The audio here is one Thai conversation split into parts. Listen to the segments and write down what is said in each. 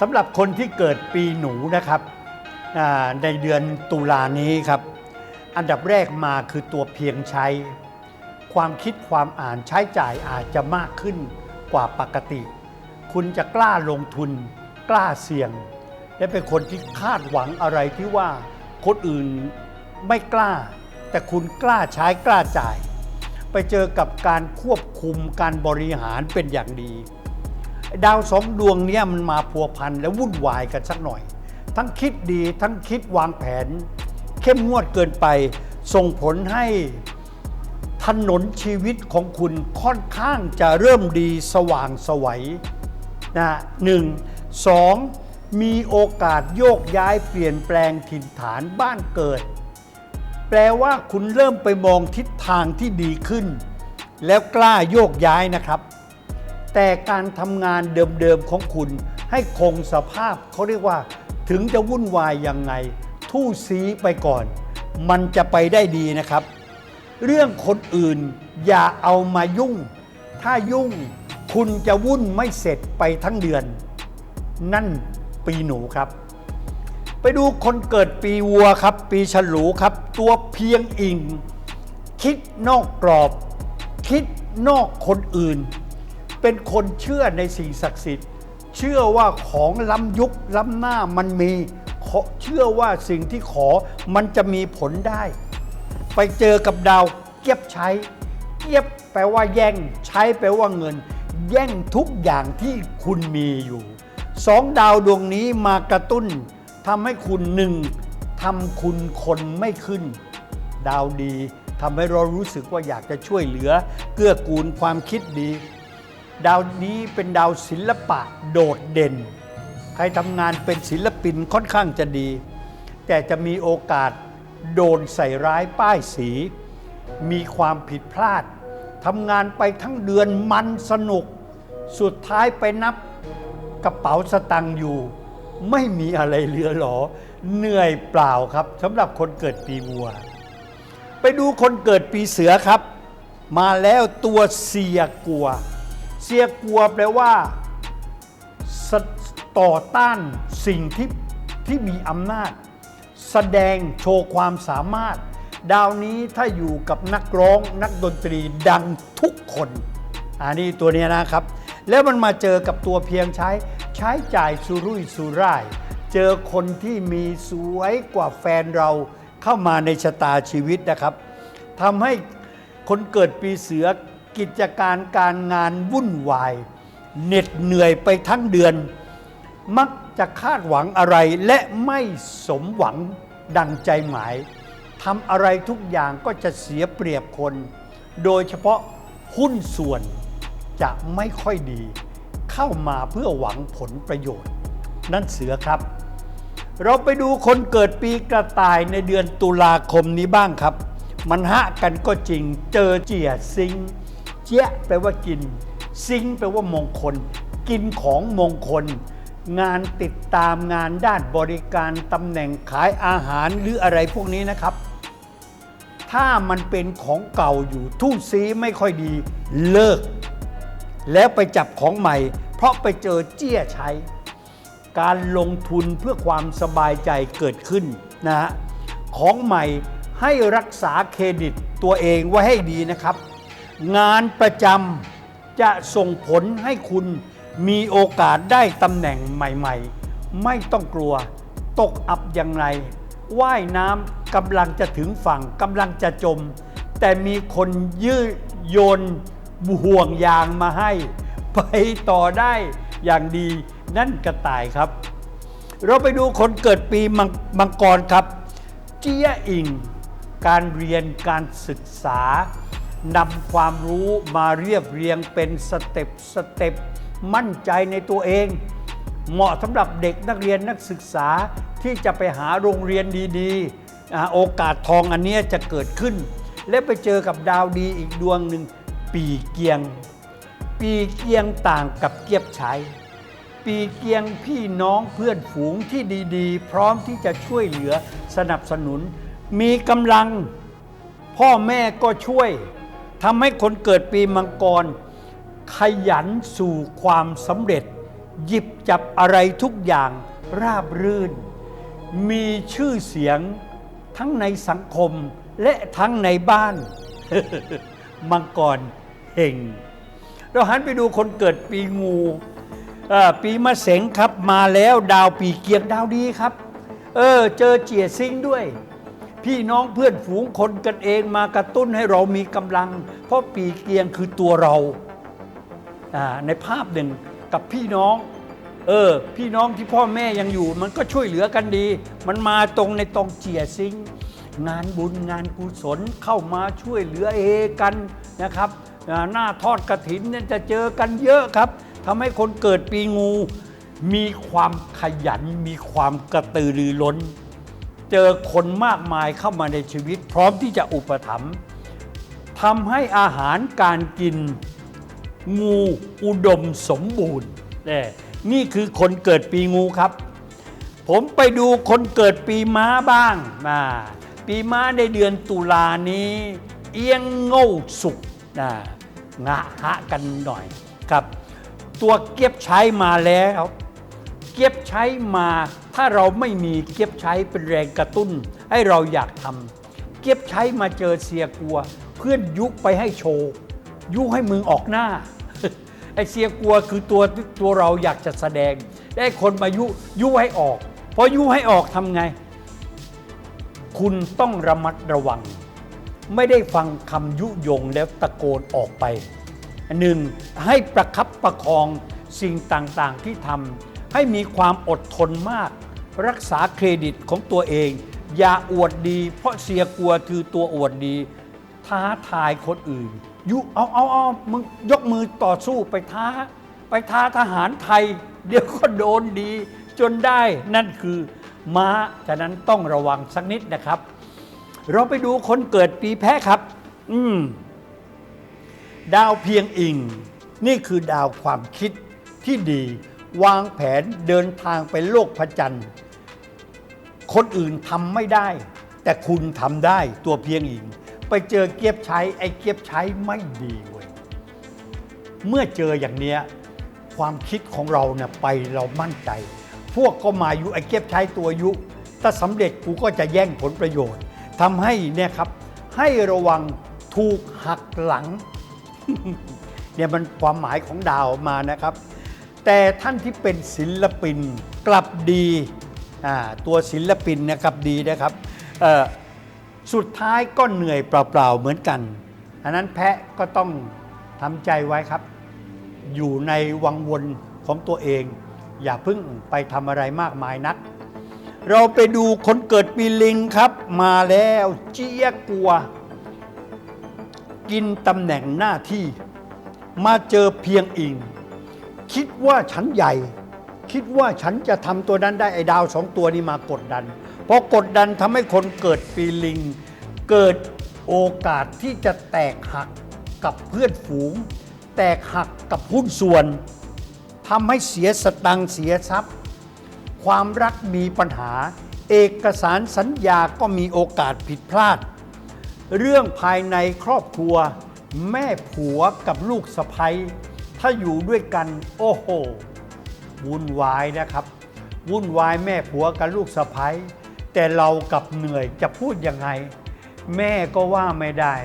สำหรับคนที่เกิดปีหนูนะครับในเดือนตุลานี้ครับ อันดับแรกมาคือตัวเพียงใช้ ความคิดความอ่านใช้จ่ายอาจจะมากขึ้นกว่าปกติ คุณจะกล้าลงทุน กล้าเสี่ยง และเป็นคนที่คาดหวังอะไรที่ว่าคนอื่นไม่กล้า แต่คุณกล้าใช้กล้าจ่าย ไปเจอกับการควบคุมการบริหารเป็นอย่างดี ดาวสองดวงเนี้ยมันมาพัวพันและวุ่นวายกันสักหน่อย ทั้งคิดดีทั้งคิดวางแผน เข้มงวดเกินไป ส่งผลให้ถนนชีวิตของคุณค่อนข้างจะเริ่มดีสว่างสวัยนะหนึ่งสองมีโอกาสโยกย้ายเปลี่ยนแปลงถิ่นฐานบ้านเกิด แปลว่าคุณเริ่มไปมองทิศทางที่ดีขึ้น แล้วกล้าโยกย้ายนะครับ แต่การทำงานเดิมๆของคุณ ให้คงสภาพเขาเรียกว่า ถึงจะวุ่นวายยังไง ทู่ซีไปก่อน มันจะไปได้ดีนะครับ เรื่องคนอื่นอย่าเอามายุ่ง ถ้ายุ่งคุณจะวุ่นไม่เสร็จไปทั้งเดือน นั่นปีหนูครับ ไปดูคนเกิดปีวัวครับ ปีฉลูครับ ตัวเพียงอิง คิดนอกกรอบ คิดนอกคนอื่น เป็นคนเชื่อในสิ่งศักดิ์สิทธิ์ เชื่อว่าของล้ำยุคล้ำหน้ามันมีเชื่อว่าสิ่งที่ขอมันจะมีผลได้ ไปเจอกับดาวเกียบใช้เกียบแปลว่าแย่ง ใช้แปลว่าเงิน แย่งทุกอย่างที่คุณมีอยู่สองดาวดวงนี้มากระตุ้นทำให้คุณหนึ่งทำคุณคนไม่ขึ้น ดาวดีทำให้เรารู้สึกว่าอยากจะช่วยเหลือ เกื้อกูลความคิดดี ดาวนี้เป็นดาวศิลปะโดดเด่น ใครทำงานเป็นศิลปินค่อนข้างจะดี แต่จะมีโอกาสโดนใส่ร้ายป้ายสี มีความผิดพลาดทำงานไปทั้งเดือนมันสนุก สุดท้ายไปนับกระเป๋าสตังค์อยู่ ไม่มีอะไรเหลือหรอ เหนื่อยเปล่าครับสำหรับคนเกิดปีวัว ไปดูคนเกิดปีเสือครับ มาแล้วตัวเสียกลัว เสียกัวแปลว่าต่อต้านสิ่งที่ที่มีอำนาจ แสดงโชว์ความสามารถ ดาวนี้ถ้าอยู่กับนักร้องนักดนตรีดังทุกคน อันนี้ตัวนี้นะครับ แล้วมันมาเจอกับตัวเพียงใช้ ใช้จ่ายสุรุ่ยสุร่าย เจอคนที่มีสวยกว่าแฟนเราเข้ามาในชะตาชีวิตนะครับทำให้คนเกิดปีเสือ กิจการการงานวุ่นวาย เหน็ดเหนื่อยไปทั้งเดือน มักจะคาดหวังอะไรและไม่สมหวังดังใจหมายทำอะไรทุกอย่างก็จะเสียเปรียบคน โดยเฉพาะหุ้นส่วนจะไม่ค่อยดี เข้ามาเพื่อหวังผลประโยชน์ นั่นเสือครับ เราไปดูคนเกิดปีกระต่ายในเดือนตุลาคมนี้บ้างครับ มันหะกันก็จริงเจอเจียซิง จี๊ยะแปลว่ากิน ซิงแปลว่ามงคล กินของมงคล งานติดตามงานด้านบริการตำแหน่งขายอาหารหรืออะไรพวกนี้นะครับ ถ้ามันเป็นของเก่าอยู่ทู่ซีไม่ค่อยดีเลิก แล้วไปจับของใหม่ เพราะไปเจอเจี้ยใช้ การลงทุนเพื่อความสบายใจเกิดขึ้นนะฮะของใหม่ให้รักษาเครดิตตัวเองไว้ให้ดีนะครับ งานประจำจะส่งผลให้คุณมีโอกาสได้ตำแหน่งใหม่ ๆ ไม่ต้องกลัว ตกอับอย่างไรว่ายน้ำกำลังจะถึงฝั่งกำลังจะจม แต่มีคนยืดโยนห่วงยางมาให้ ไปต่อได้อย่างดีนั่นกระต่ายครับ เราไปดูคนเกิดปีมังมังกรครับ เจียอิง การเรียนการศึกษา นำความรู้มาเรียบเรียงเป็นสเต็ปสเต็ปมั่นใจในตัวเอง เหมาะสำหรับเด็กนักเรียนนักศึกษาที่จะไปหาโรงเรียนดีๆ โอกาสทองอันนี้จะเกิดขึ้น และไปเจอกับดาวดีอีกดวงหนึ่งปีเกียง ปีเกียงต่างกับเกียบชัยปีเกียงพี่น้องเพื่อนฝูงที่ดีๆ พร้อมที่จะช่วยเหลือสนับสนุน มีกำลังพ่อแม่ก็ช่วย ทำให้คนเกิดปีมังกร ขยันสู่ความสำเร็จ หยิบจับอะไรทุกอย่างราบรื่น มีชื่อเสียงทั้งในสังคมและทั้งในบ้าน มังกรเฮงเราหันไปดูคนเกิดปีงูปีมะเสงครับมาแล้วดาวปีเกียงดาวดีครับ เออเจอเจียซิงด้วย พี่น้องเพื่อนฝูงคนกันเองมากระตุ้นให้เรามีกำลัง เพราะปีเกียงคือตัวเราในภาพหนึ่งกับพี่น้อง เออ พี่น้องที่พ่อแม่ยังอยู่ มันก็ช่วยเหลือกันดี มันมาตรงในตรงเจียซิงงานบุญงานกุศลเข้ามาช่วยเหลือเอกันนะครับหน้าทอดกระถินเนี่ยจะเจอกันเยอะครับทำให้คนเกิดปีงู มีความขยันมีความกระตือรือร้น เจอคนมากมายเข้ามาในชีวิต พร้อมที่จะอุปถัมภ์ทำให้อาหารการกินงูอุดมสมบูรณ์นี่นี่คือคนเกิดปีงูครับ ผมไปดูคนเกิดปีม้าบ้างนะปีม้าในเดือนตุลานี้ เอียงโง่สุกนะงะฮะกันหน่อยครับ ตัวเก็บใช้มาแล้ว เก็บใช้มา ถ้าเราไม่มีเก็บใช้เป็นแรงกระตุ้น ให้เราอยากทำเก็บใช้มาเจอเสียกลัว เพื่อนยุไปให้โชว์ ยุให้มึงออกหน้าไอเสียกลัวคือตัวตัวเราอยากจะแสดง ได้คนมายุยุให้ออกพอยุให้ออกทำไง คุณต้องระมัดระวัง ไม่ได้ฟังคำยุยงแล้วตะโกนออกไปหนึ่งให้ประคับประคองสิ่งต่างๆที่ทำ ให้มีความอดทนมาก รักษาเครดิตของตัวเอง อย่าอวดดี เพราะเสียกลัวคือตัวอวดดี ท้าทายคนอื่นยุเอาเอาเอามึงยกมือต่อสู้ไปท้า ไปท้าทหารไทย เดี๋ยวก็โดนดี จนได้นั่นคือม้าฉะนั้นต้องระวังสักนิดนะครับ เราไปดูคนเกิดปีแพะครับ อืมดาวเพียงอิง นี่คือดาวความคิดที่ดี วางแผนเดินทางไปโลกพระจันทร์ คนอื่นทำไม่ได้ แต่คุณทำได้ตัวเพียงอิง ไปเจอเกียบใช้ไอ้เกียบใช้ไม่ดีเว้ยเมื่อเจออย่างเนี้ยความคิดของเราเนี่ยไปเรามั่นใจ พวกก็มายุไอ้เก็บใช้ตัวยุ ถ้าสำเร็จกูก็จะแย่งผลประโยชน์ทำให้เนี่ยครับ ให้ระวังถูกหักหลังเนี่ยมันความหมายของดาวมานะครับ แต่ท่านที่เป็นศิลปินกลับดีตัวศิลปินนะครับดีนะครับสุดท้ายก็เหนื่อยเปล่าๆเหมือนกันอันนั้นแพะก็ต้องทำใจไว้ครับ อยู่ในวังวนของตัวเอง อย่าเพิ่งไปทำอะไรมากมายนัก เราไปดูคนเกิดปีลิงครับ มาแล้วเจี๊ยกัว กินตำแหน่งหน้าที่ มาเจอเพียงอิง คิดว่าฉันใหญ่ คิดว่าฉันจะทำตัวนั้นได้ไอ้ดาวสองตัวนี้มากดดันพอกดดันทำให้คนเกิดปีลิง เกิดโอกาสที่จะแตกหักกับเพื่อนฝูง แตกหักกับหุ้นส่วนทำให้เสียสตังเสียทรัพย์ ความรักมีปัญหา เอกสารสัญญาก็มีโอกาสผิดพลาด เรื่องภายในครอบครัว แม่ผัวกับลูกสะใภ้ ถ้าอยู่ด้วยกัน โอ้โหวุ่นวายนะครับ วุ่นวายแม่ผัวกับลูกสะใภ้แต่เรากับเหนื่อยจะพูดยังไง แม่ก็ว่าไม่ได้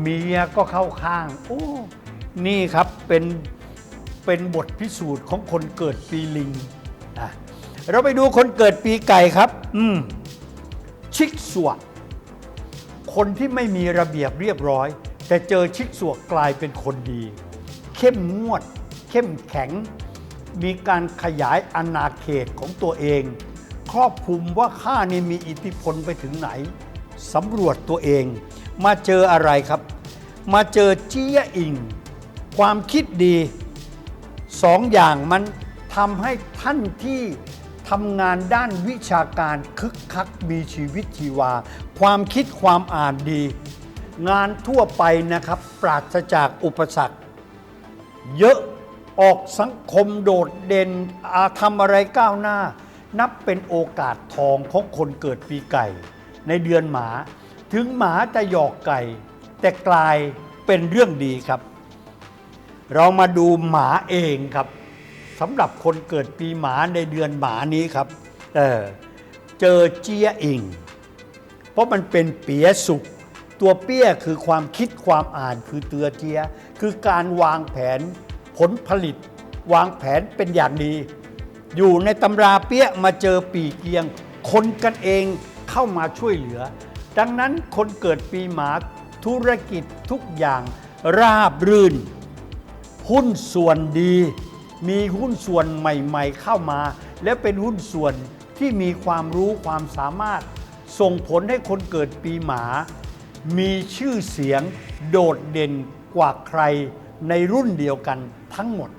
เมียก็เข้าข้าง โอ้ นี่ครับเป็นเป็นบทพิสูจน์ของคนเกิดปีลิงอะเราไปดูคนเกิดปีไก่ครับ อืม ชิกสวกคนที่ไม่มีระเบียบเรียบร้อย แต่เจอชิกสวกกลายเป็นคนดี เข้มงวด เข้มแข็ง มีการขยายอาณาเขตของตัวเอง ครอบคลุมว่าข้านี่มีอิทธิพลไปถึงไหนสำรวจตัวเอง มาเจออะไรครับ มาเจอเจี้ยอิง ความคิดดีสองอย่างมันทำให้ท่านที่ทำงานด้านวิชาการคึกคักมีชีวิตชีวา ความคิดความอ่านดี งานทั่วไปนะครับ ปราศจากอุปสรรค เยอะออกสังคมโดดเด่นอาทำอะไรก้าวหน้า นับเป็นโอกาสทองของคนเกิดปีไก่ ในเดือนหมา ถึงหมาจะหยอกไก่ แต่กลายเป็นเรื่องดีครับ เรามาดูหมาเองครับสำหรับคนเกิดปีหมาในเดือนหมานี้ครับเออเจอเจียอิง เพราะมันเป็นเปียสุข ตัวเปี้ยคือความคิดความอ่านคือเตือเจีย คือการวางแผนผลผลิต วางแผนเป็นอย่างดี อยู่ในตำราเปี้ยมาเจอปีเกียง คนกันเองเข้ามาช่วยเหลือ ดังนั้นคนเกิดปีหมาธุรกิจทุกอย่างราบรื่น หุ้นส่วนดี มีหุ้นส่วนใหม่ๆ เข้ามา และเป็นหุ้นส่วนที่มีความรู้ความสามารถ ส่งผลให้คนเกิดปีหมา มีชื่อเสียงโดดเด่นกว่าใครในรุ่นเดียวกันทั้งหมด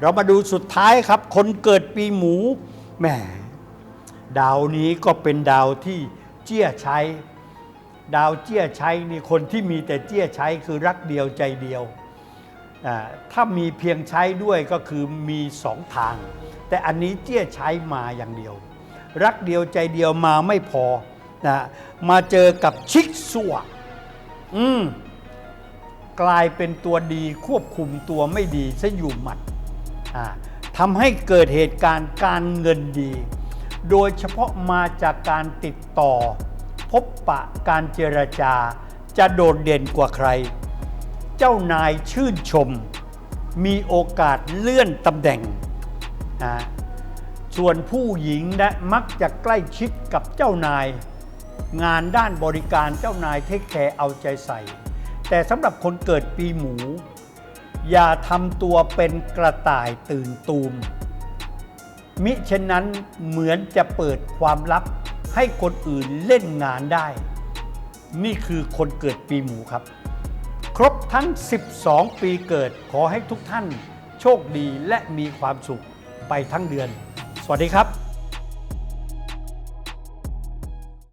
เรามาดูสุดท้ายครับ คนเกิดปีหมูแหมดาวนี้ก็เป็นดาวที่เจี้ยใช้ ดาวเจี้ยใช้นี่คนที่มีแต่เจี้ยใช้คือรักเดียวใจเดียว ถ้ามีเพียงใช้ด้วยก็คือมีสองทาง แต่อันนี้เจี้ยใช้มาอย่างเดียว รักเดียวใจเดียวมาไม่พอ นะมาเจอกับชิกซัวอืมกลายเป็นตัวดีควบคุมตัวไม่ดีซะอยู่หมัดอ่าทำให้เกิดเหตุการณ์การเงินดี โดยเฉพาะมาจากการติดต่อ พบปะการเจรจาจะโดดเด่นกว่าใคร เจ้านายชื่นชม มีโอกาสเลื่อนตำแหน่งนะส่วนผู้หญิงนะมักจะใกล้ชิดกับเจ้านาย งานด้านบริการเจ้านายเทคแคร์เอาใจใส่ แต่สำหรับคนเกิดปีหมู อย่าทำตัวเป็นกระต่ายตื่นตูม มิเช่นนั้นเหมือนจะเปิดความลับให้คนอื่นเล่นงานได้ นี่คือคนเกิดปีหมูครับ ครบทั้ง 12 ปีเกิดขอให้ทุกท่านโชคดีและมีความสุขไปทั้งเดือน สวัสดีครับ